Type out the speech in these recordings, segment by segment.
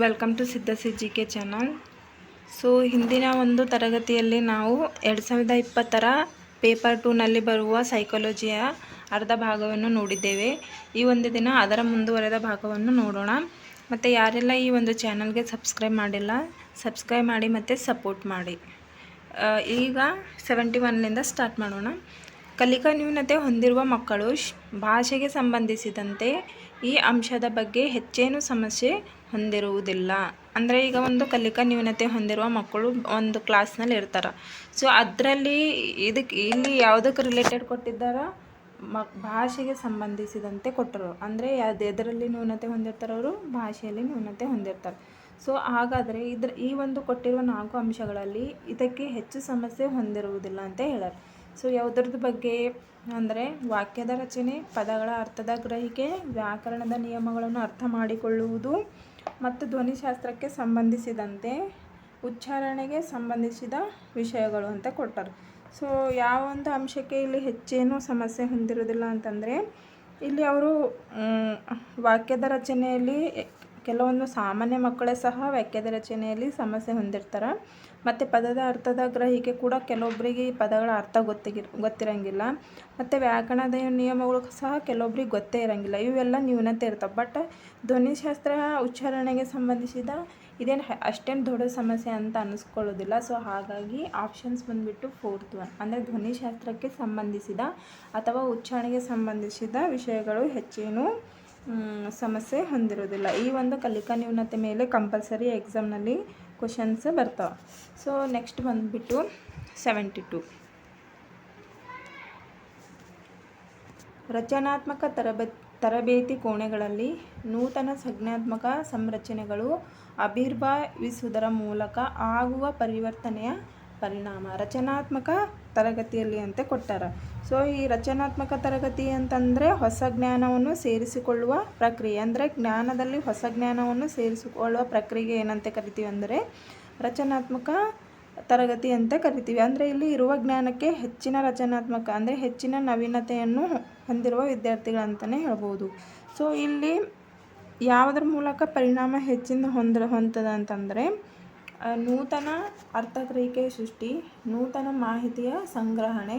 Welcome to Siddhasi G K channel. So, ಹಿಂದಿನ ಒಂದು ತರಗತಿಯಲ್ಲಿ ನಾವು ಎರಡು ಸಾವಿರದ ಇಪ್ಪತ್ತರ ಪೇಪರ್ ಟೂನಲ್ಲಿ ಬರುವ ಸೈಕಾಲಜಿಯ ಅರ್ಧ ಭಾಗವನ್ನು ನೋಡಿದ್ದೇವೆ. ಈ ಒಂದು ದಿನ ಅದರ ಮುಂದುವರೆದ ಭಾಗವನ್ನು ನೋಡೋಣ. ಮತ್ತು ಯಾರೆಲ್ಲ ಈ ಒಂದು ಚಾನಲ್ಗೆ ಸಬ್ಸ್ಕ್ರೈಬ್ ಮಾಡಿಲ್ಲ, ಸಬ್ಸ್ಕ್ರೈಬ್ ಮಾಡಿ ಮತ್ತು ಸಪೋರ್ಟ್ ಮಾಡಿ. ಈಗ ಸೆವೆಂಟಿ ಒನ್ನಿಂದ ಸ್ಟಾರ್ಟ್ ಮಾಡೋಣ. ಕಲಿಕಾ ನ್ಯೂನತೆ ಹೊಂದಿರುವ ಮಕ್ಕಳು ಭಾಷೆಗೆ ಸಂಬಂಧಿಸಿದಂತೆ ಈ ಅಂಶದ ಬಗ್ಗೆ ಹೆಚ್ಚೇನು ಸಮಸ್ಯೆ ಹೊಂದಿರುವುದಿಲ್ಲ. ಅಂದರೆ ಈಗ ಒಂದು ಕಲಿಕಾ ನ್ಯೂನತೆ ಹೊಂದಿರುವ ಮಕ್ಕಳು ಒಂದು ಕ್ಲಾಸ್ನಲ್ಲಿ ಇರ್ತಾರೆ. ಸೊ ಅದರಲ್ಲಿ ಇದಕ್ಕೆ ಇಲ್ಲಿ ಯಾವುದಕ್ಕೆ ರಿಲೇಟೆಡ್ ಕೊಟ್ಟಿದ್ದಾರ? ಮ, ಭಾಷೆಗೆ ಸಂಬಂಧಿಸಿದಂತೆ ಕೊಟ್ಟರು. ಅಂದರೆ ಅದು ಎದರಲ್ಲಿ ನ್ಯೂನತೆ ಹೊಂದಿರ್ತಾರೆ ಅವರು, ಭಾಷೆಯಲ್ಲಿ ನ್ಯೂನತೆ ಹೊಂದಿರ್ತಾರೆ. ಸೊ ಹಾಗಾದರೆ ಇದ್ರ ಈ ಒಂದು ಕೊಟ್ಟಿರುವ ನಾಲ್ಕು ಅಂಶಗಳಲ್ಲಿ ಇದಕ್ಕೆ ಹೆಚ್ಚು ಸಮಸ್ಯೆ ಹೊಂದಿರುವುದಿಲ್ಲ ಅಂತ ಹೇಳಾರೆ. ಸೊ ಯಾವುದ್ರದ್ದು ಬಗ್ಗೆ ಅಂದರೆ ವಾಕ್ಯದ ರಚನೆ, ಪದಗಳ ಅರ್ಥದ ಗ್ರಹಿಕೆ, ವ್ಯಾಕರಣದ ನಿಯಮಗಳನ್ನು ಅರ್ಥ ಮಾಡಿಕೊಳ್ಳುವುದು ಮತ್ತು ಧ್ವನಿಶಾಸ್ತ್ರಕ್ಕೆ ಸಂಬಂಧಿಸಿದಂತೆ ಉಚ್ಚಾರಣೆಗೆ ಸಂಬಂಧಿಸಿದ ವಿಷಯಗಳು ಅಂತ ಕೊಟ್ಟರು. ಸೊ, ಯಾವ ಒಂದು ಅಂಶಕ್ಕೆ ಇಲ್ಲಿ ಹೆಚ್ಚೇನೂ ಸಮಸ್ಯೆ ಹೊಂದಿರೋದಿಲ್ಲ ಅಂತಂದರೆ, ಇಲ್ಲಿ ಅವರು ವಾಕ್ಯದ ರಚನೆಯಲ್ಲಿ, ಕೆಲವೊಂದು ಸಾಮಾನ್ಯ ಮಕ್ಕಳೇ ಸಹ ವಾಕ್ಯದ ರಚನೆಯಲ್ಲಿ ಸಮಸ್ಯೆ ಹೊಂದಿರ್ತಾರೆ. ಮತ್ತು ಪದದ ಅರ್ಥದ ಗ್ರಹಿಕೆ ಕೂಡ ಕೆಲವೊಬ್ಬರಿಗೆ ಈ ಪದಗಳ ಅರ್ಥ ಗೊತ್ತಿಗಿರ್, ಗೊತ್ತಿರಂಗಿಲ್ಲ. ಮತ್ತು ವ್ಯಾಕರಣದ ನಿಯಮಗಳು ಸಹ ಕೆಲವೊಬ್ರಿಗೆ ಗೊತ್ತೇ ಇರಂಗಿಲ್ಲ. ಇವೆಲ್ಲ ನ್ಯೂನತೆ ಇರ್ತವೆ ಬಟ್ ಧ್ವನಿಶಾಸ್ತ್ರ ಉಚ್ಚಾರಣೆಗೆ ಸಂಬಂಧಿಸಿದ ಇದೇನು ಅಷ್ಟೇನು ದೊಡ್ಡ ಸಮಸ್ಯೆ ಅಂತ ಅನ್ನಿಸ್ಕೊಳ್ಳೋದಿಲ್ಲ ಸೊ ಹಾಗಾಗಿ ಆಪ್ಷನ್ಸ್ ಬಂದುಬಿಟ್ಟು ಫೋರ್ತ್ ಒನ್. ಅಂದರೆ ಧ್ವನಿಶಾಸ್ತ್ರಕ್ಕೆ ಸಂಬಂಧಿಸಿದ ಅಥವಾ ಉಚ್ಚಾರಣೆಗೆ ಸಂಬಂಧಿಸಿದ ವಿಷಯಗಳು ಹೆಚ್ಚೇನು ಸಮಸ್ಯೆ ಹೊಂದಿರೋದಿಲ್ಲ. ಈ ಒಂದು ಕಲಿಕಾ ನ್ಯೂನತೆ ಮೇಲೆ ಕಂಪಲ್ಸರಿ ಎಕ್ಸಾಮ್ನಲ್ಲಿ ಕ್ವಶನ್ಸ್ ಬರ್ತಾವೆ. ಸೊ ನೆಕ್ಸ್ಟ್ ಬಂದುಬಿಟ್ಟು ಸೆವೆಂಟಿ ಟು ರಚನಾತ್ಮಕ ತರಬ, ತರಬೇತಿ ಕೋಣೆಗಳಲ್ಲಿ ನೂತನ ಸಂಜ್ಞಾತ್ಮಕ ಸಂರಚನೆಗಳು ಅಭಿರ್ಭಾವಿಸುವುದರ ಮೂಲಕ ಆಗುವ ಪರಿವರ್ತನೆಯ ಪರಿಣಾಮ. ರಚನಾತ್ಮಕ ತರಗತಿಯಲ್ಲಿ ಅಂತ ಕೊಟ್ಟಾರ. ಸೊ ಈ ರಚನಾತ್ಮಕ ತರಗತಿ ಅಂತಂದರೆ ಹೊಸ ಜ್ಞಾನವನ್ನು ಸೇರಿಸಿಕೊಳ್ಳುವ ಪ್ರಕ್ರಿಯೆ. ಅಂದರೆ ಜ್ಞಾನದಲ್ಲಿ ಹೊಸ ಜ್ಞಾನವನ್ನು ಸೇರಿಸಿಕೊಳ್ಳುವ ಪ್ರಕ್ರಿಯೆ ಏನಂತ ಕರಿತೀವಿ ಅಂದರೆ ರಚನಾತ್ಮಕ ತರಗತಿ ಅಂತ ಕರಿತೀವಿ. ಅಂದರೆ ಇಲ್ಲಿ ಇರುವ ಜ್ಞಾನಕ್ಕೆ ಹೆಚ್ಚಿನ ರಚನಾತ್ಮಕ, ಅಂದರೆ ಹೆಚ್ಚಿನ ನವೀನತೆಯನ್ನು ಹೊಂದಿರುವ ವಿದ್ಯಾರ್ಥಿಗಳಂತಲೇ ಹೇಳ್ಬೋದು. ಸೊ ಇಲ್ಲಿ ಯಾವುದ್ರ ಮೂಲಕ ಪರಿಣಾಮ ಹೆಚ್ಚಿನ ಹೊಂದ ಹೊಂತದ ಅಂತಂದರೆ ನೂತನ ಅರ್ಥಗ್ರಹಿಕೆ ಸೃಷ್ಟಿ, ನೂತನ ಮಾಹಿತಿಯ ಸಂಗ್ರಹಣೆ,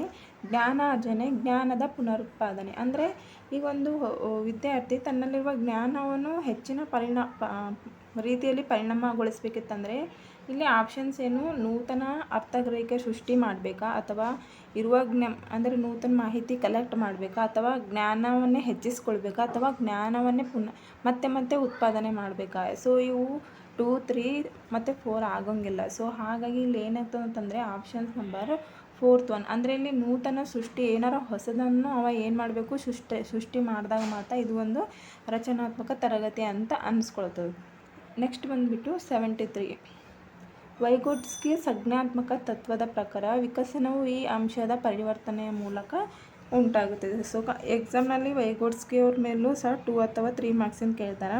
ಜ್ಞಾನಾರ್ಜನೆ, ಜ್ಞಾನದ ಪುನರುತ್ಪಾದನೆ. ಅಂದರೆ ಈ ಒಂದು ವಿದ್ಯಾರ್ಥಿ ತನ್ನಲ್ಲಿರುವ ಜ್ಞಾನವನ್ನು ಹೆಚ್ಚಿನ ಪರಿಣಾಮ ರೀತಿಯಲ್ಲಿ ಪರಿಣಾಮಗೊಳಿಸಬೇಕಿತ್ತಂದರೆ ಇಲ್ಲಿ ಆಪ್ಷನ್ಸ್ ಏನು, ನೂತನ ಅರ್ಥಗ್ರಹಿಕೆ ಸೃಷ್ಟಿ ಮಾಡಬೇಕಾ? ಅಥವಾ ಇರುವ ಜ್ಞಾ ಅಂದರೆ ನೂತನ ಮಾಹಿತಿ ಕಲೆಕ್ಟ್ ಮಾಡಬೇಕಾ? ಅಥವಾ ಜ್ಞಾನವನ್ನೇ ಹೆಚ್ಚಿಸ್ಕೊಳ್ಬೇಕಾ? ಅಥವಾ ಜ್ಞಾನವನ್ನೇ ಪುನಃ ಮತ್ತೆ ಮತ್ತೆ ಉತ್ಪಾದನೆ ಮಾಡಬೇಕಾ? ಸೊ ಇವು ಟೂ, ತ್ರೀ ಮತ್ತು ಫೋರ್ ಆಗೋಂಗಿಲ್ಲ. ಸೊ ಹಾಗಾಗಿ ಇಲ್ಲಿ ಏನಾಗ್ತದೆ ಅಂತಂದರೆ ಆಪ್ಷನ್ಸ್ ನಂಬರ್ ಫೋರ್ತ್ ಒನ್ ಅಂದರೆ ಇಲ್ಲಿ ನೂತನ ಸೃಷ್ಟಿ, ಏನಾರ ಹೊಸದನ್ನು ಅವ ಏನು ಮಾಡಬೇಕು? ಸೃಷ್ಟಿ ಸೃಷ್ಟಿ ಮಾಡಿದಾಗ ಮಾತ್ರ ಇದು ಒಂದು ರಚನಾತ್ಮಕ ತರಗತಿ ಅಂತ ಅನ್ನಿಸ್ಕೊಳ್ತದೆ ನೆಕ್ಸ್ಟ್ ಬಂದುಬಿಟ್ಟು ಸೆವೆಂಟಿ ತ್ರೀ ವೈಗೋಟ್ಸ್ಕಿ ಸಂಜ್ಞಾತ್ಮಕ ತತ್ವದ ಪ್ರಕಾರ ವಿಕಸನವು ಈ ಅಂಶದ ಪರಿವರ್ತನೆಯ ಮೂಲಕ ಉಂಟಾಗುತ್ತದೆ. ಸೊ ಎಕ್ಸಾಮ್ನಲ್ಲಿ ವೈಗೋಟ್ಸ್ಕಿ ಅವ್ರ ಮೇಲೂ ಸಹ ಟೂ ಅಥವಾ ತ್ರೀ ಮಾರ್ಕ್ಸಿನ ಕೇಳ್ತಾರೆ.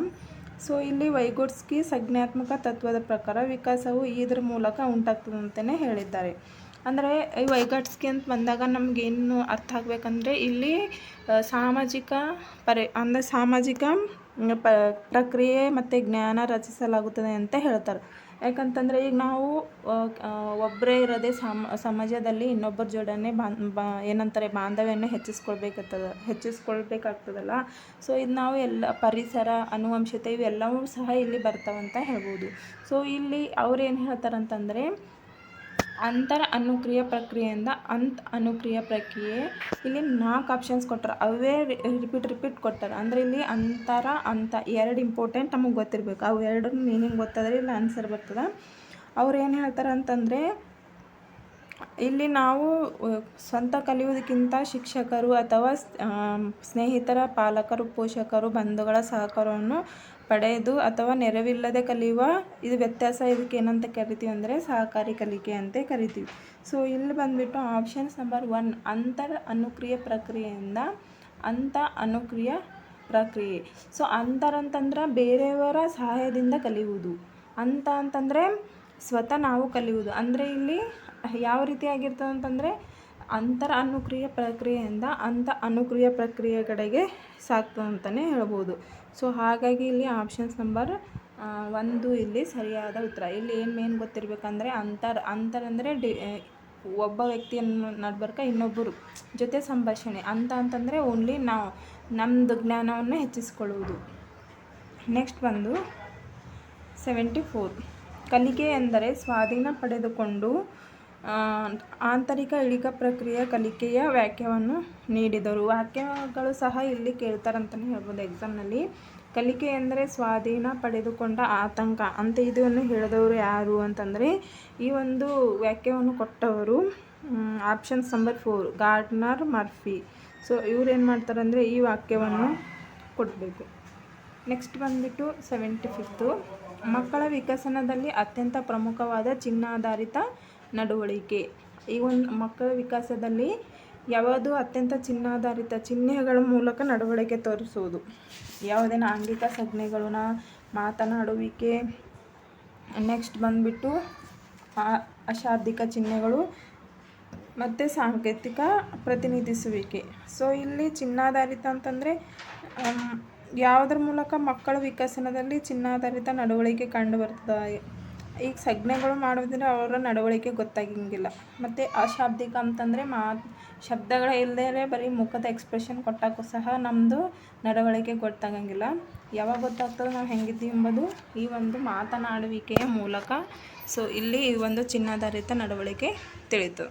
ಸೊ ಇಲ್ಲಿ ವೈಗೋಟ್ಸ್ಕಿ ಸಂಜ್ಞಾತ್ಮಕ ತತ್ವದ ಪ್ರಕಾರ ವಿಕಾಸವು ಇದ್ರ ಮೂಲಕ ಉಂಟಾಗ್ತದೆ ಅಂತಲೇ ಹೇಳಿದ್ದಾರೆ. ಅಂದರೆ ಈ ವೈಗಾಟ್ಸ್ಕಿ ಅಂತ ಬಂದಾಗ ನಮಗೇನು ಅರ್ಥ ಆಗಬೇಕಂದ್ರೆ ಇಲ್ಲಿ ಸಾಮಾಜಿಕ ಪರಿ, ಅಂದರೆ ಸಾಮಾಜಿಕ ಪ ಪ್ರಕ್ರಿಯೆ ಮತ್ತು ಜ್ಞಾನ ರಚಿಸಲಾಗುತ್ತದೆ ಅಂತ ಹೇಳ್ತಾರೆ. ಯಾಕಂತಂದರೆ ಈಗ ನಾವು ಒಬ್ಬರೇ ಇರೋದೇ ಸಮ, ಸಮಾಜದಲ್ಲಿ ಇನ್ನೊಬ್ಬರ ಬಾನ್ ಬಾ ಏನಂತಾರೆ, ಬಾಂಧವ್ಯನ ಹೆಚ್ಚಿಸ್ಕೊಳ್ಬೇಕಾಗ್ತದೆ, ಹೆಚ್ಚಿಸ್ಕೊಳ್ಬೇಕಾಗ್ತದಲ್ಲ. ಸೊ ಇದು ನಾವು ಎಲ್ಲ ಪರಿಸರ, ಅನುವಂಶತೆ ಇವೆಲ್ಲವೂ ಸಹ ಇಲ್ಲಿ ಬರ್ತಾವಂತ ಹೇಳ್ಬೋದು. ಸೊ ಇಲ್ಲಿ ಅವ್ರು ಏನು ಹೇಳ್ತಾರಂತಂದರೆ ಅಂತರ ಅನುಕ್ರಿಯ ಪ್ರಕ್ರಿಯೆಯಿಂದ ಅಂತ ಅನುಕ್ರಿಯ ಪ್ರಕ್ರಿಯೆ. ಇಲ್ಲಿ ನಾಲ್ಕು ಆಪ್ಷನ್ಸ್ ಕೊಟ್ಟಾರೆ ಅವೇ ರಿಪೀಟ್ ರಿಪೀಟ್ ಕೊಟ್ಟಾರ ಅಂದರೆ ಇಲ್ಲಿ ಅಂತರ, ಅಂತ ಎರಡು ಇಂಪಾರ್ಟೆಂಟ್ ನಮಗೆ ಗೊತ್ತಿರಬೇಕು. ಅವು ಎರಡು ಮೀನಿಂಗ್ ಗೊತ್ತಾದ್ರೆ ಇಲ್ಲಿ ಆನ್ಸರ್ ಬರ್ತದೆ. ಅವ್ರು ಏನು ಹೇಳ್ತಾರೆ ಅಂತಂದರೆ, ಇಲ್ಲಿ ನಾವು ಸ್ವಂತ ಕಲಿಯುವುದಕ್ಕಿಂತ ಶಿಕ್ಷಕರು ಅಥವಾ ಸ್ನೇಹಿತರ, ಪಾಲಕರು, ಪೋಷಕರು, ಬಂಧುಗಳ ಸಹಕಾರವನ್ನು ಪಡೆದು ಅಥವಾ ನೆರವಿಲ್ಲದೆ ಕಲಿಯುವ, ಇದು ವ್ಯತ್ಯಾಸ ಇದಕ್ಕೆ ಏನಂತ ಕರಿತೀವಿ ಅಂದರೆ ಸಹಕಾರಿ ಕಲಿಕೆ ಅಂತ ಕರಿತೀವಿ. ಸೊ ಇಲ್ಲಿ ಬಂದುಬಿಟ್ಟು ಆಪ್ಷನ್ಸ್ ನಂಬರ್ ಒನ್ ಅಂತರ ಅನುಕ್ರಿಯ ಪ್ರಕ್ರಿಯೆಯಿಂದ ಅಂತ ಅನುಕ್ರಿಯ ಪ್ರಕ್ರಿಯೆ. ಸೊ ಅಂತರ ಅಂತಂದ್ರೆ ಬೇರೆಯವರ ಸಹಾಯದಿಂದ ಕಲಿಯುವುದು. ಅಂತ ಅಂತಂದರೆ ಸ್ವತಃ ನಾವು ಕಲಿಯುವುದು. ಅಂದರೆ ಇಲ್ಲಿ ಯಾವ ರೀತಿ ಆಗಿರ್ತದೆ ಅಂತಂದರೆ ಅಂತರ ಅನುಕ್ರಿಯ ಪ್ರಕ್ರಿಯೆಯಿಂದ ಅಂತ ಅನುಕ್ರಿಯ ಪ್ರಕ್ರಿಯೆ ಕಡೆಗೆ ಸಾಕ್ತು ಅಂತಲೇ ಹೇಳ್ಬೋದು. ಸೊ ಹಾಗಾಗಿ ಇಲ್ಲಿ ಆಪ್ಷನ್ಸ್ ನಂಬರ್ ಒಂದು ಇಲ್ಲಿ ಸರಿಯಾದ ಉತ್ತರ. ಇಲ್ಲಿ ಏನು ಮೇನ್ ಗೊತ್ತಿರಬೇಕಂದ್ರೆ ಅಂತರ್ ಅಂತರ್ ಅಂದರೆ ಡಿ ಒಬ್ಬ ವ್ಯಕ್ತಿಯನ್ನು ನಡ್ಬರ್ಕ ಇನ್ನೊಬ್ಬರು ಜೊತೆ ಸಂಭಾಷಣೆ. ಅಂತ ಅಂತಂದರೆ ಓನ್ಲಿ ನಾವು ನಮ್ಮದು ಜ್ಞಾನವನ್ನು ಹೆಚ್ಚಿಸ್ಕೊಳ್ಳುವುದು. ನೆಕ್ಸ್ಟ್ ಬಂದು ಸೆವೆಂಟಿ ಫೋರ್ ಕಲಿಕೆ ಎಂದರೆ ಸ್ವಾಧೀನ ಪಡೆದುಕೊಂಡು ಆಂತರಿಕ ಇಳಿಕ ಪ್ರಕ್ರಿಯೆ ಕಲಿಕೆಯ ವ್ಯಾಖ್ಯವನ್ನು ನೀಡಿದರು. ವಾಕ್ಯಗಳು ಸಹ ಇಲ್ಲಿ ಕೇಳ್ತಾರಂತಲೇ ಹೇಳ್ಬೋದು ಎಕ್ಸಾಮ್ನಲ್ಲಿ. ಕಲಿಕೆ ಎಂದರೆ ಸ್ವಾಧೀನ ಪಡೆದುಕೊಂಡ ಆತಂಕ. ಅಂತ ಇದನ್ನು ಹೇಳಿದವರು ಯಾರು ಅಂತಂದರೆ ಈ ಒಂದು ವಾಕ್ಯವನ್ನು ಕೊಟ್ಟವರು options number four, Gardner Murphy. So ಇವ್ರು ಏನು ಮಾಡ್ತಾರೆ ಅಂದರೆ ಈ ವಾಕ್ಯವನ್ನು ಕೊಡಬೇಕು. ನೆಕ್ಸ್ಟ್ ಬಂದ್ಬಿಟ್ಟು ಸೆವೆಂಟಿ ಫಿಫ್ತು. ಮಕ್ಕಳ ವಿಕಸನದಲ್ಲಿ ಅತ್ಯಂತ ಪ್ರಮುಖವಾದ ಚಿಹ್ನಾಧಾರಿತ ನಡವಳಿಕೆ. ಈ ಒಂದು ಮಕ್ಕಳ ವಿಕಾಸದಲ್ಲಿ ಯಾವುದು ಅತ್ಯಂತ ಚಿನ್ನಾಧಾರಿತ ಚಿಹ್ನೆಗಳ ಮೂಲಕ ನಡವಳಿಕೆ ತೋರಿಸುವುದು. ಯಾವುದೇ ಆಂಗಿಕ ಸಜ್ಞೆಗಳನ್ನ ಮಾತನಾಡುವಿಕೆ ನೆಕ್ಸ್ಟ್ ಬಂದುಬಿಟ್ಟು ಅಶಾಬ್ದಿಕ ಚಿಹ್ನೆಗಳು ಮತ್ತು ಸಾಂಕೇತಿಕ ಪ್ರತಿನಿಧಿಸುವಿಕೆ. ಸೊ ಇಲ್ಲಿ ಚಿನ್ನಾಧಾರಿತ ಅಂತಂದರೆ ಯಾವುದ್ರ ಮೂಲಕ ಮಕ್ಕಳ ವಿಕಸನದಲ್ಲಿ ಚಿನ್ನಾಧಾರಿತ ನಡವಳಿಕೆ ಕಂಡು ಬರ್ತದೆ ಈಗ ಸಂಜ್ಞೆಗಳು ಮಾಡೋದ್ರಿಂದ ಅವರ ನಡವಳಿಕೆ ಗೊತ್ತಾಗಂಗಿಲ್ಲ. ಮತ್ತು ಅಶಾಬ್ದಿಕ ಅಂತಂದರೆ ಮಾತು ಶಬ್ದಗಳ ಇಲ್ಲದೇ ಬರೀ ಮುಖದ ಎಕ್ಸ್ಪ್ರೆಷನ್ ಕೊಟ್ಟಾಗೂ ಸಹ ನಮ್ಮದು ನಡವಳಿಕೆ ಗೊತ್ತಾಗಂಗಿಲ್ಲ. ಯಾವಾಗ ಗೊತ್ತಾಗ್ತದೆ ನಾವು ಹೆಂಗಿದ್ದೀವಿ ಎಂಬುದು ಈ ಒಂದು ಮಾತನಾಡುವಿಕೆಯ ಮೂಲಕ. ಸೊ ಇಲ್ಲಿ ಈ ಒಂದು ಚಿನ್ನಾಧಾರಿತ ನಡವಳಿಕೆ ತಿಳಿತು.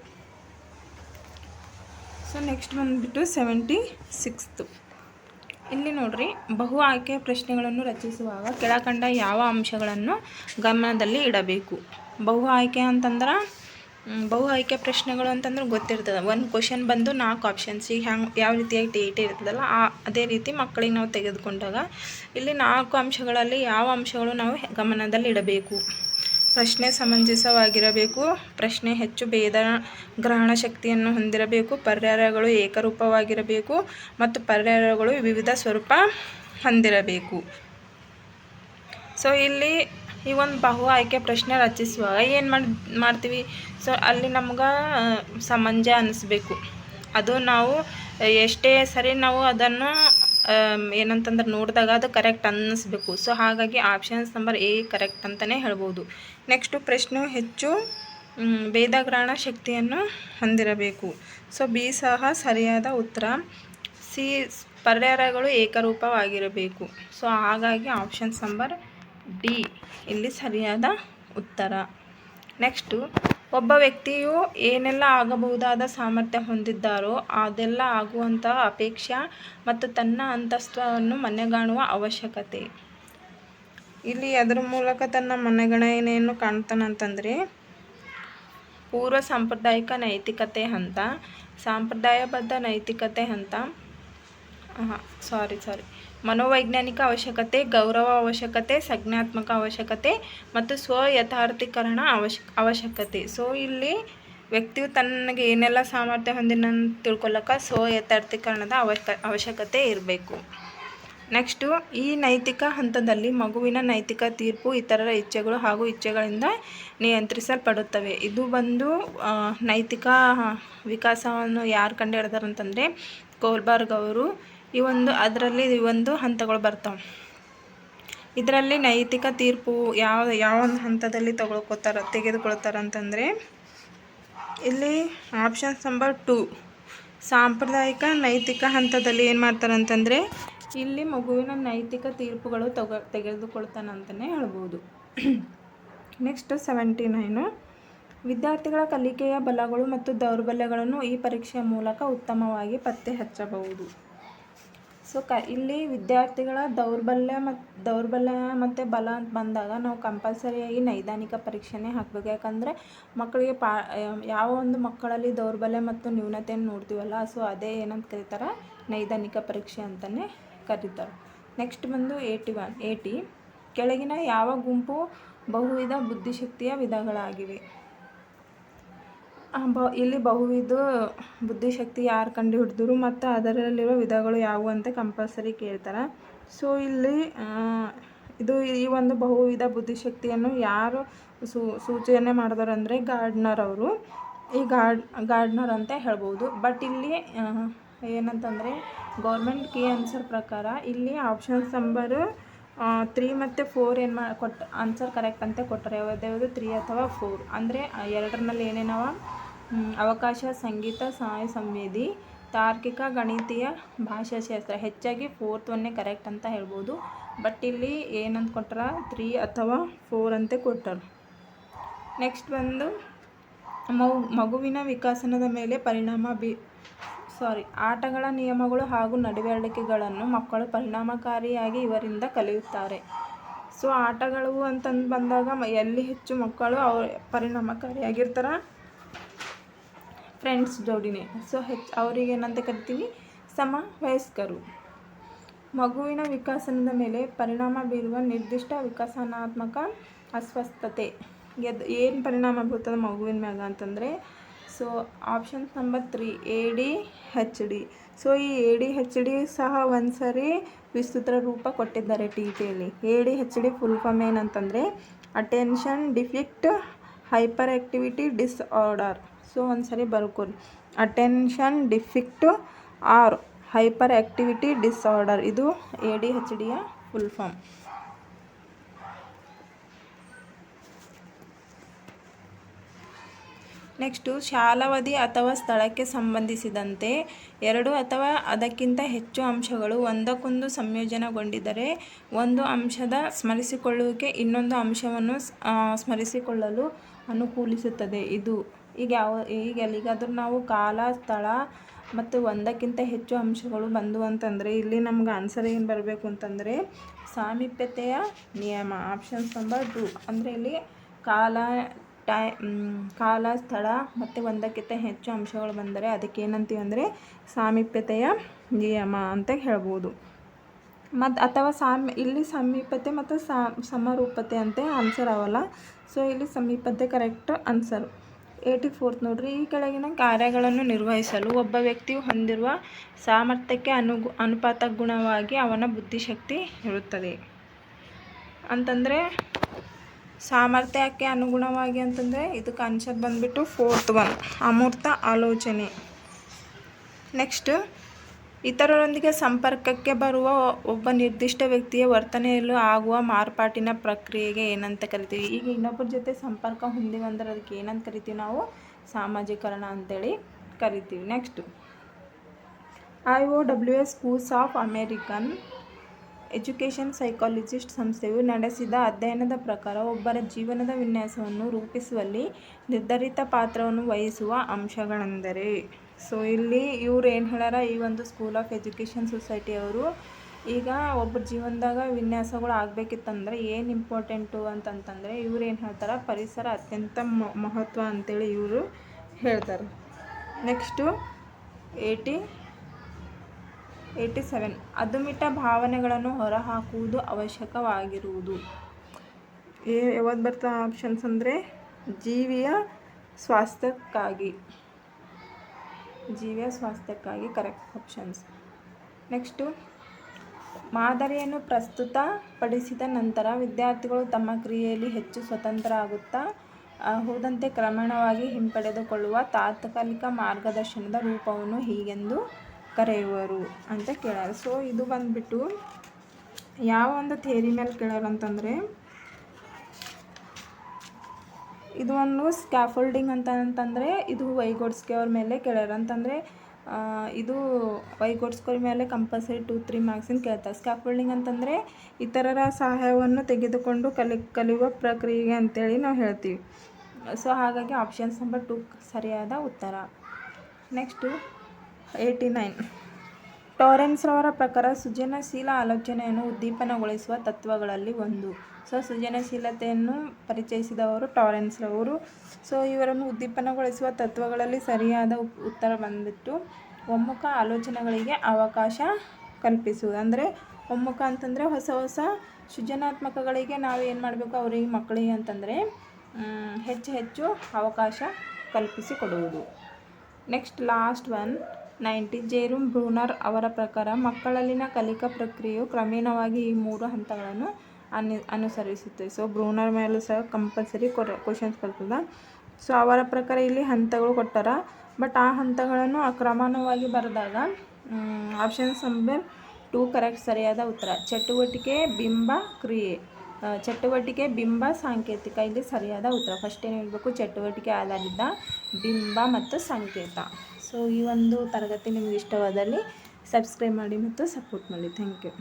ಸೊ ನೆಕ್ಸ್ಟ್ ಬಂದುಬಿಟ್ಟು ಸೆವೆಂಟಿ ಸಿಕ್ಸ್ತು ಇಲ್ಲಿ ನೋಡ್ರಿ, ಬಹು ಆಯ್ಕೆಯ ಪ್ರಶ್ನೆಗಳನ್ನು ರಚಿಸುವಾಗ ಕೆಳಕಂಡ ಯಾವ ಅಂಶಗಳನ್ನು ಗಮನದಲ್ಲಿ ಇಡಬೇಕು? ಬಹು ಆಯ್ಕೆ ಅಂತಂದ್ರೆ ಬಹು ಆಯ್ಕೆ ಪ್ರಶ್ನೆಗಳು ಅಂತಂದ್ರೆ ಗೊತ್ತಿರ್ತದೆ. ಒಂದು ಕ್ವಶನ್ ಬಂದು ನಾಲ್ಕು ಆಪ್ಷನ್ಸ್ ಈಗ ಹ್ಯಾಂಗೆ, ಯಾವ ರೀತಿಯಾಗಿ ಡೇಟ್ ಇರ್ತದಲ್ಲ, ಆ, ಅದೇ ರೀತಿ ಮಕ್ಕಳಿಗೆ ನಾವು ತೆಗೆದುಕೊಂಡಾಗ, ಇಲ್ಲಿ ನಾಲ್ಕು ಅಂಶಗಳಲ್ಲಿ ಯಾವ ಅಂಶಗಳು ನಾವು ಗಮನದಲ್ಲಿ ಇಡಬೇಕು? ಪ್ರಶ್ನೆ ಸಮಂಜಸವಾಗಿರಬೇಕು. ಪ್ರಶ್ನೆ ಹೆಚ್ಚು ಭೇದ ಗ್ರಹಣ ಶಕ್ತಿಯನ್ನು ಹೊಂದಿರಬೇಕು. ಪರ್ಯಾಯಗಳು ಏಕರೂಪವಾಗಿರಬೇಕು ಮತ್ತು ಪರ್ಯಾಯಗಳು ವಿವಿಧ ಸ್ವರೂಪ ಹೊಂದಿರಬೇಕು. ಸೊ ಇಲ್ಲಿ ಈ ಒಂದು ಬಹು ಆಯ್ಕೆ ಪ್ರಶ್ನೆ ರಚಿಸುವಾಗ ಏನು ಮಾಡಿ, ಮಾಡ್ತೀವಿ? ಸೊ ಅಲ್ಲಿ ನಮ್ಗೆ ಸಮಂಜ ಅನ್ನಿಸ್ಬೇಕು ಅದು ನಾವು ಎಷ್ಟೇ ಸರಿ ನಾವು ಅದನ್ನು ಏನಂತಂದ್ರೆ ನೋಡಿದಾಗ ಅದು ಕರೆಕ್ಟ್ ಅನ್ನಿಸ್ಬೇಕು ಸೊ ಹಾಗಾಗಿ ಆಪ್ಷನ್ಸ್ ನಂಬರ್ ಎ ಕರೆಕ್ಟ್ ಅಂತಲೇ ಹೇಳ್ಬೋದು. ನೆಕ್ಸ್ಟು ಪ್ರಶ್ನೆ ಹೆಚ್ಚು ಭೇದಗ್ರಹಣ ಶಕ್ತಿಯನ್ನು ಹೊಂದಿರಬೇಕು. ಸೊ, ಬಿ ಸಹ ಸರಿಯಾದ ಉತ್ತರ. ಸಿ ಪರ್ಯಾಯಗಳು ಏಕರೂಪವಾಗಿರಬೇಕು. ಸೊ, ಹಾಗಾಗಿ ಆಪ್ಷನ್ಸ್ ನಂಬರ್ ಡಿ, ಇಲ್ಲಿ ಸರಿಯಾದ ಉತ್ತರ. ನೆಕ್ಸ್ಟು, ಒಬ್ಬ ವ್ಯಕ್ತಿಯು ಏನೆಲ್ಲ ಆಗಬಹುದಾದ ಸಾಮರ್ಥ್ಯ ಹೊಂದಿದ್ದಾರೋ ಅದೆಲ್ಲ ಆಗುವಂತಹ ಅಪೇಕ್ಷೆ ಮತ್ತು ತನ್ನ ಅಂತಸ್ತವನ್ನು ಮನೆಗಾಣುವ ಅವಶ್ಯಕತೆ. ಇಲ್ಲಿ ಅದರ ಮೂಲಕ ತನ್ನ ಮನಗಣನೆಯನ್ನು ಕಾಣ್ತಾನಂತಂದರೆ, ಪೂರ್ವ ಸಾಂಪ್ರದಾಯಿಕ ನೈತಿಕತೆ ಹಂತ ಸಾಂಪ್ರದಾಯಬದ್ಧ ನೈತಿಕತೆ ಹಂತ ಸಾರಿ ಸಾರಿ ಮನೋವೈಜ್ಞಾನಿಕ ಅವಶ್ಯಕತೆ, ಗೌರವ ಅವಶ್ಯಕತೆ, ಸಂಜ್ಞಾತ್ಮಕ ಅವಶ್ಯಕತೆ ಮತ್ತು ಸ್ವ ಯಥಾರ್ಥೀಕರಣ ಅವಶ್ಯ, ಅವಶ್ಯಕತೆ. ಸೊ ಇಲ್ಲಿ ವ್ಯಕ್ತಿಯು ತನಗೆ ಏನೆಲ್ಲ ಸಾಮರ್ಥ್ಯ ಹೊಂದಿನ ತಿಳ್ಕೊಳ್ಳೋಕೆ ಸ್ವ ಯಥಾರ್ಥೀಕರಣದ ಅವಶ್ಯ ಅವಶ್ಯಕತೆ ಇರಬೇಕು. ನೆಕ್ಸ್ಟು ಈ ನೈತಿಕ ಹಂತದಲ್ಲಿ ಮಗುವಿನ ನೈತಿಕ ತೀರ್ಪು, ಇತರರ ಇಚ್ಛೆಗಳು ಹಾಗೂ ಇಚ್ಛೆಗಳಿಂದ ನಿಯಂತ್ರಿಸಲ್ಪಡುತ್ತವೆ. ಇದು ಬಂದು ನೈತಿಕ ವಿಕಾಸವನ್ನು ಯಾರು ಕಂಡು ಹಿಡಿದಾರೆ ಅಂತಂದರೆ ಕೋಲ್ಬರ್ಗ್ ಅವರು. ಈ ಒಂದು, ಅದರಲ್ಲಿ ಈ ಒಂದು ಹಂತಗಳು ಬರ್ತವೆ. ಇದರಲ್ಲಿ ನೈತಿಕ ತೀರ್ಪು ಯಾವ ಯಾವ ಒಂದು ಹಂತದಲ್ಲಿ ತಗೊಳ್ಕೊತಾರ, ತೆಗೆದುಕೊಳ್ತಾರೆ ಅಂತಂದರೆ, ಇಲ್ಲಿ ಆಪ್ಷನ್ಸ್ ನಂಬರ್ ಟು ಸಾಂಪ್ರದಾಯಿಕ ನೈತಿಕ ಹಂತದಲ್ಲಿ ಏನು ಮಾಡ್ತಾರೆ ಅಂತಂದರೆ ಇಲ್ಲಿ ಮಗುವಿನ ನೈತಿಕ ತೀರ್ಪುಗಳು ತಗೊ ತೆಗೆದುಕೊಳ್ತಾನಂತಲೇ ಹೇಳ್ಬೋದು. ನೆಕ್ಸ್ಟ್ ಸೆವೆಂಟಿ ನೈನು ವಿದ್ಯಾರ್ಥಿಗಳ ಕಲಿಕೆಯ ಬಲಗಳು ಮತ್ತು ದೌರ್ಬಲ್ಯಗಳನ್ನು ಈ ಪರೀಕ್ಷೆಯ ಮೂಲಕ ಉತ್ತಮವಾಗಿ ಪತ್ತೆ ಹಚ್ಚಬಹುದು. ಸೊ ಕ, ಇಲ್ಲಿ ವಿದ್ಯಾರ್ಥಿಗಳ ದೌರ್ಬಲ್ಯ ಮತ್ತು ದೌರ್ಬಲ್ಯ ಮತ್ತು ಬಲ ಅಂತ ಬಂದಾಗ ನಾವು ಕಂಪಲ್ಸರಿಯಾಗಿ ನೈದಾನಿಕ ಪರೀಕ್ಷೆನೇ ಹಾಕಬೇಕು. ಯಾಕಂದರೆ ಮಕ್ಕಳಿಗೆ ಪಾ ಯಾವ ಒಂದು ಮಕ್ಕಳಲ್ಲಿ ದೌರ್ಬಲ್ಯ ಮತ್ತು ನ್ಯೂನತೆಯನ್ನು ನೋಡ್ತೀವಲ್ಲ, ಸೊ ಅದೇ ಏನಂತ ಕರೀತಾರೆ? ನೈದಾನಿಕ ಪರೀಕ್ಷೆ ಅಂತಲೇ ಕರೀತಾರೆ. ನೆಕ್ಸ್ಟ್ ಬಂದು ಏಟಿ ಒನ್ ಏಟಿ ಕೆಳಗಿನ ಯಾವ ಗುಂಪು ಬಹುವಿಧ ಬುದ್ಧಿಶಕ್ತಿಯ ವಿಧಗಳಾಗಿವೆ? ಬ, ಇಲ್ಲಿ ಬಹುವಿಧ ಬುದ್ಧಿಶಕ್ತಿ ಯಾರು ಕಂಡು ಹಿಡಿದ್ರು ಮತ್ತು ಅದರಲ್ಲಿರುವ ವಿಧಗಳು ಯಾವುವು ಅಂತ ಕಂಪಲ್ಸರಿ ಕೇಳ್ತಾರೆ. ಸೊ ಇಲ್ಲಿ ಇದು ಈ ಒಂದು ಬಹುವಿಧ ಬುದ್ಧಿಶಕ್ತಿಯನ್ನು ಯಾರು ಸೂ, ಸೂಚನೆ ಮಾಡಿದಾರೆ ಅಂದರೆ ಗಾರ್ಡ್ನರ್ ಅವರು. ಈ ಗಾರ್ಡ್ ಗಾರ್ಡ್ನರ್ ಅಂತ ಹೇಳ್ಬೋದು. ಬಟ್ ಇಲ್ಲಿ ಏನಂತಂದರೆ ಗೌರ್ಮೆಂಟ್ ಕೀ ಆನ್ಸರ್ ಪ್ರಕಾರ ಇಲ್ಲಿ ಆಪ್ಷನ್ಸ್ ನಂಬರು ತ್ರೀ ಮತ್ತು ಫೋರ್ ಏನು ಮಾ ಕೊಟ್ಟು ಆನ್ಸರ್ ಕರೆಕ್ಟ್ ಅಂತ ಕೊಟ್ಟರೆ ಯಾವ್ದ್ಯಾವುದು ತ್ರೀ ಅಥವಾ ಫೋರ್ ಅಂದರೆ ಎರಡರಲ್ಲಿ ಏನೇನವ? ಅವಕಾಶ, ಸಂಗೀತ, ಸಹಾಯ, ಸಂವೇದಿ, ತಾರ್ಕಿಕ, ಗಣಿತೀಯ ಭಾಷಾಶಾಸ್ತ್ರ ಹೆಚ್ಚಾಗಿ ಫೋರ್ತ್ ಒನ್ನೇ ಕರೆಕ್ಟ್ ಅಂತ ಹೇಳ್ಬೋದು. ಬಟ್ ಇಲ್ಲಿ ಏನಂತ ಕೊಟ್ಟಾರ ತ್ರೀ ಅಥವಾ ಫೋರ್ ಅಂತ ಕೊಟ್ಟರು. ನೆಕ್ಸ್ಟ್ ಬಂದು ಮಗು ಮಗುವಿನ ವಿಕಸನದ ಮೇಲೆ ಪರಿಣಾಮ ಬೀ ಸಾರಿ. ಆಟಗಳ ನಿಯಮಗಳು ಹಾಗೂ ನಡವಳಿಕೆಗಳನ್ನು ಮಕ್ಕಳು ಪರಿಣಾಮಕಾರಿಯಾಗಿ ಇವರಿಂದ ಕಲಿಯುತ್ತಾರೆ. ಸೊ, ಆಟಗಳು ಅಂತಂದು ಬಂದಾಗ ಎಲ್ಲಿ ಹೆಚ್ಚು ಮಕ್ಕಳು ಅವ, ಪರಿಣಾಮಕಾರಿಯಾಗಿರ್ತಾರೆ? ಫ್ರೆಂಡ್ಸ್ ಜೋಡಿನೇ. ಸೊ, ಹೆಚ್ಚು, ಅವರಿಗೆ ಏನಂತ ಕರಿತೀವಿ? ಸಮ ವಯಸ್ಕರು ಮಗುವಿನ ವಿಕಸನದ ಮೇಲೆ ಪರಿಣಾಮ ಬೀರುವ ನಿರ್ದಿಷ್ಟ ವಿಕಸನಾತ್ಮಕ ಅಸ್ವಸ್ಥತೆ. ಎದ್, ಏನು ಪರಿಣಾಮ ಬೀರ್ತದೆ ಮಗುವಿನ ಮ್ಯಾಗ ಅಂತಂದರೆ so options number three A D H D so ಈ ಎ ಡಿ ಹೆಚ್ ಡಿ ಸಹ ಒಂದು ಸರಿ ವಿಸ್ತೃತ ರೂಪ ಕೊಟ್ಟಿದ್ದಾರೆ T ಟಿಯಲ್ಲಿ A D H D full form ಏನಂತಂದರೆ attention deficit hyperactivity disorder so ಒಂದು ಸರಿ ಬರ್ಕೊರಿ attention deficit or hyperactivity disorder ಇದು ಎ ಡಿ ಹೆಚ್ ಡಿಯ ಫುಲ್ ಫಾರ್ಮ್ ನೆಕ್ಸ್ಟು ಶಾಲಾವಧಿ ಅಥವಾ ಸ್ಥಳಕ್ಕೆ ಸಂಬಂಧಿಸಿದಂತೆ ಎರಡು ಅಥವಾ ಅದಕ್ಕಿಂತ ಹೆಚ್ಚು ಅಂಶಗಳು ಒಂದಕ್ಕೊಂದು ಸಂಯೋಜನೆಗೊಂಡಿದ್ದರೆ ಒಂದು ಅಂಶದ ಸ್ಮರಿಸಿಕೊಳ್ಳುವಿಕೆ ಇನ್ನೊಂದು ಅಂಶವನ್ನು ಸ್ಮರಿಸಿಕೊಳ್ಳಲು ಅನುಕೂಲಿಸುತ್ತದೆ. ಇದು ಈಗ ಯಾವ, ಈಗ ಎಲ್ಲಿಗಾದ್ರೂ ನಾವು ಕಾಲ, ಸ್ಥಳ ಮತ್ತು ಒಂದಕ್ಕಿಂತ ಹೆಚ್ಚು ಅಂಶಗಳು ಬಂದು ಅಂತಂದರೆ ಇಲ್ಲಿ ನಮ್ಗೆ ಆನ್ಸರ್ ಏನು ಬರಬೇಕು ಅಂತಂದರೆ ಸಾಮೀಪ್ಯತೆಯ ನಿಯಮ, ಆಪ್ಷನ್ಸ್ ನಂಬರ್ ಟು. ಅಂದರೆ ಇಲ್ಲಿ ಕಾಲ ಟೈ ಕಾಲ, ಸ್ಥಳ ಮತ್ತು ಒಂದಕ್ಕಿಂತ ಹೆಚ್ಚು ಅಂಶಗಳು ಬಂದರೆ ಅದಕ್ಕೆ ಏನಂತೀವಿ ಅಂದರೆ ಸಾಮೀಪ್ಯತೆಯ ನಿಯಮ ಅಂತ ಹೇಳ್ಬೋದು. ಮತ್ತು ಅಥವಾ ಸಾಮ್, ಇಲ್ಲಿ ಸಮೀಪತೆ ಮತ್ತು ಸಮರೂಪತೆ ಅಂತ ಆನ್ಸರ್ ಅವಲ್ಲ ಸೊ ಇಲ್ಲಿ ಸಮೀಪತೆ ಕರೆಕ್ಟ್ ಆನ್ಸರ್ ಏಯ್ಟಿ ಫೋರ್ತ್ ನೋಡ್ರಿ. ಈ ಕೆಳಗಿನ ಕಾರ್ಯಗಳನ್ನು ನಿರ್ವಹಿಸಲು ಒಬ್ಬ ವ್ಯಕ್ತಿಯು ಹೊಂದಿರುವ ಸಾಮರ್ಥ್ಯಕ್ಕೆ ಅನುಗು, ಅನುಪಾತಗುಣವಾಗಿ ಅವನ ಬುದ್ಧಿಶಕ್ತಿ ಇರುತ್ತದೆ. ಅಂತಂದರೆ ಸಾಮರ್ಥ್ಯಕ್ಕೆ ಅನುಗುಣವಾಗಿ ಅಂತಂದರೆ ಇದಕ್ಕೆ ಆನ್ಸರ್ ಬಂದುಬಿಟ್ಟು ಫೋರ್ತ್ ಒನ್ ಅಮೂರ್ತ ಆಲೋಚನೆ. ನೆಕ್ಸ್ಟ್ ಇತರರೊಂದಿಗೆ ಸಂಪರ್ಕಕ್ಕೆ ಬರುವ ಒಬ್ಬ ನಿರ್ದಿಷ್ಟ ವ್ಯಕ್ತಿಯ ವರ್ತನೆಯಲ್ಲೂ ಆಗುವ ಮಾರ್ಪಾಟಿನ ಪ್ರಕ್ರಿಯೆಗೆ ಏನಂತ ಕರಿತೀವಿ. ಈಗ ಇನ್ನೊಬ್ಬರ ಜೊತೆ ಸಂಪರ್ಕ ಹೊಂದಿವೆ ಅಂದರೆ ಅದಕ್ಕೆ ಏನಂತ ಕರಿತೀವಿ ನಾವು? ಸಾಮಾಜೀಕರಣ ಅಂತೇಳಿ ಕರಿತೀವಿ. Next I O W S schools of American education psychologist ಸಂಸ್ಥೆಯು ನಡೆಸಿದ ಅಧ್ಯಯನದ ಪ್ರಕಾರ ಒಬ್ಬರ ಜೀವನದ ವಿನ್ಯಾಸವನ್ನು ರೂಪಿಸುವಲ್ಲಿ ನಿರ್ಧರಿತ ಪಾತ್ರವನ್ನು ವಹಿಸುವ ಅಂಶಗಳೆಂದರೆ, ಸೊ, ಇಲ್ಲಿ ಇವ್ರು ಏನು ಹೇಳಾರ ಈ ಒಂದು ಸ್ಕೂಲ್ ಆಫ್ ಎಜುಕೇಷನ್ ಸೊಸೈಟಿಯವರು ಈಗ ಒಬ್ಬರ ಜೀವನದಾಗ ವಿನ್ಯಾಸಗಳು ಆಗಬೇಕಿತ್ತಂದ್ರೆ ಏನು ಇಂಪಾರ್ಟೆಂಟು ಅಂತಂತಂದರೆ ಇವ್ರು ಏನು ಹೇಳ್ತಾರೆ, ಪರಿಸರ ಅತ್ಯಂತ ಮಹತ್ವ ಅಂತೇಳಿ ಇವರು ಹೇಳ್ತಾರೆ. ನೆಕ್ಸ್ಟು ಏಯ್ಟಿ ಏಯ್ಟಿ ಸೆವೆನ್ ಅದುಮಿಟ್ಟ ಭಾವನೆಗಳನ್ನು ಹೊರಹಾಕುವುದು ಅವಶ್ಯಕವಾಗಿರುವುದು. ಏ ಯಾವ್ದು ಬರ್ತಾ ಆಪ್ಷನ್ಸ್ ಅಂದರೆ ಜೀವಿಯ ಸ್ವಾಸ್ಥ್ಯಕ್ಕಾಗಿ. ಜೀವಿಯ ಸ್ವಾಸ್ಥ್ಯಕ್ಕಾಗಿ ಕರೆಕ್ಟ್ ಆಪ್ಷನ್ಸ್ ನೆಕ್ಸ್ಟು ಮಾದರಿಯನ್ನು ಪ್ರಸ್ತುತಪಡಿಸಿದ ನಂತರ ವಿದ್ಯಾರ್ಥಿಗಳು ತಮ್ಮ ಕ್ರಿಯೆಯಲ್ಲಿ ಹೆಚ್ಚು ಸ್ವತಂತ್ರ ಆಗುತ್ತಾ ಹೋದಂತೆ ಕ್ರಮೇಣವಾಗಿ ಹಿಂಪಡೆದುಕೊಳ್ಳುವ ತಾತ್ಕಾಲಿಕ ಮಾರ್ಗದರ್ಶನದ ರೂಪವನ್ನು ಹೀಗೆಂದು ಕರೆಯುವರು ಅಂತ ಕೇಳ್ಯಾರ ಸೊ ಇದು ಬಂದ್ಬಿಟ್ಟು ಯಾವ ಒಂದು ಥೇರಿ ಮೇಲೆ ಕೇಳ್ಯಾರ ಅಂತಂದರೆ, ಇದು ಒಂದು ಸ್ಕ್ಯಾಫೋಲ್ಡಿಂಗ್ ಅಂತ ಅಂತಂದರೆ ಇದು ವೈಗೋಡ್ಸ್ಕೆ ಅವ್ರ ಮೇಲೆ ಕೇಳ್ಯಾರ ಅಂತಂದರೆ ಇದು ವೈಗೋಡ್ಸ್ಕೋರ್ ಮೇಲೆ ಕಂಪಲ್ಸರಿ ಟೂ ತ್ರೀ ಮಾರ್ಕ್ಸಿನ ಕೇಳ್ತಾರೆ. ಸ್ಕ್ಯಾಫೋಲ್ಡಿಂಗ್ ಅಂತಂದರೆ ಇತರರ ಸಹಾಯವನ್ನು ತೆಗೆದುಕೊಂಡು ಕಲಿ, ಕಲಿಯುವ ಪ್ರಕ್ರಿಯೆ ಅಂತೇಳಿ ನಾವು ಹೇಳ್ತೀವಿ. ಸೊ ಹಾಗಾಗಿ ಆಪ್ಷನ್ಸ್ ನಂಬರ್ ಟೂ ಸರಿಯಾದ ಉತ್ತರ. Next eighty nine. ಟಾರೆನ್ಸ್ರವರ ಪ್ರಕಾರ ಸೃಜನಶೀಲ ಆಲೋಚನೆಯನ್ನು ಉದ್ದೀಪನಗೊಳಿಸುವ ತತ್ವಗಳಲ್ಲಿ ಒಂದು. ಸೊ, ಸೃಜನಶೀಲತೆಯನ್ನು ಪರಿಚಯಿಸಿದವರು ಟಾರೆನ್ಸ್ ಅವರು ಸೊ, ಇವರನ್ನು ಉದ್ದೀಪನಗೊಳಿಸುವ ತತ್ವಗಳಲ್ಲಿ ಸರಿಯಾದ ಉತ್ತರ ಬಂದ್ಬಿಟ್ಟು ಒಮ್ಮುಖ ಆಲೋಚನೆಗಳಿಗೆ ಅವಕಾಶ ಕಲ್ಪಿಸುವುದು. ಅಂದರೆ, ಒಮ್ಮುಖ ಅಂತಂದರೆ ಹೊಸ ಹೊಸ ಸೃಜನಾತ್ಮಕಗಳಿಗೆ ನಾವು ಏನು ಮಾಡಬೇಕು? ಅವರಿಗೆ ಮಕ್ಕಳಿಗೆ ಅಂತಂದರೆ ಹೆಚ್ಚು ಹೆಚ್ಚು ಅವಕಾಶ ಕಲ್ಪಿಸಿಕೊಡುವುದು next, last one. Ninety Jerome Bruner ಅವರ ಪ್ರಕಾರ ಮಕ್ಕಳಲ್ಲಿನ ಕಲಿಕಾ ಪ್ರಕ್ರಿಯೆಯು ಕ್ರಮೇಣವಾಗಿ ಈ ಮೂರು ಹಂತಗಳನ್ನು ಅನು, ಅನುಸರಿಸುತ್ತೆ. ಸೊ ಬ್ರೂನರ್ ಮೇಲೂ ಸಹ ಕಂಪಲ್ಸರಿ ಕ್ವಶನ್ಸ್ ಬರ್ತದೆ. ಸೊ ಅವರ ಪ್ರಕಾರ ಇಲ್ಲಿ ಹಂತಗಳು ಕೊಟ್ಟಾರ. ಬಟ್ ಆ ಹಂತಗಳನ್ನು ಅಕ್ರಮಣವಾಗಿ ಬರೆದಾಗ ಆಪ್ಷನ್ಸ್ ನಂಬರ್ ಟೂ ಕರೆಕ್ಟ್ ಸರಿಯಾದ ಉತ್ತರ. ಚಟುವಟಿಕೆ ಬಿಂಬ ಕ್ರಿಯೆ. ಚಟುವಟಿಕೆ ಬಿಂಬ ಸಾಂಕೇತಿಕ. ಇಲ್ಲಿ ಸರಿಯಾದ ಉತ್ತರ. ಫಸ್ಟ್ ಏನು ಹೇಳಬೇಕು? ಚಟುವಟಿಕೆ ಆಧಾರಿತ ಬಿಂಬ ಮತ್ತು ಸಂಕೇತ. ಸೊ ಈ ಒಂದು ತರಗತಿ ನಿಮ್ಗೆ ಇಷ್ಟವಾದಲ್ಲಿ ಸಬ್ಸ್ಕ್ರೈಬ್ ಮಾಡಿ ಮತ್ತು ಸಪೋರ್ಟ್ ಮಾಡಿ. Thank you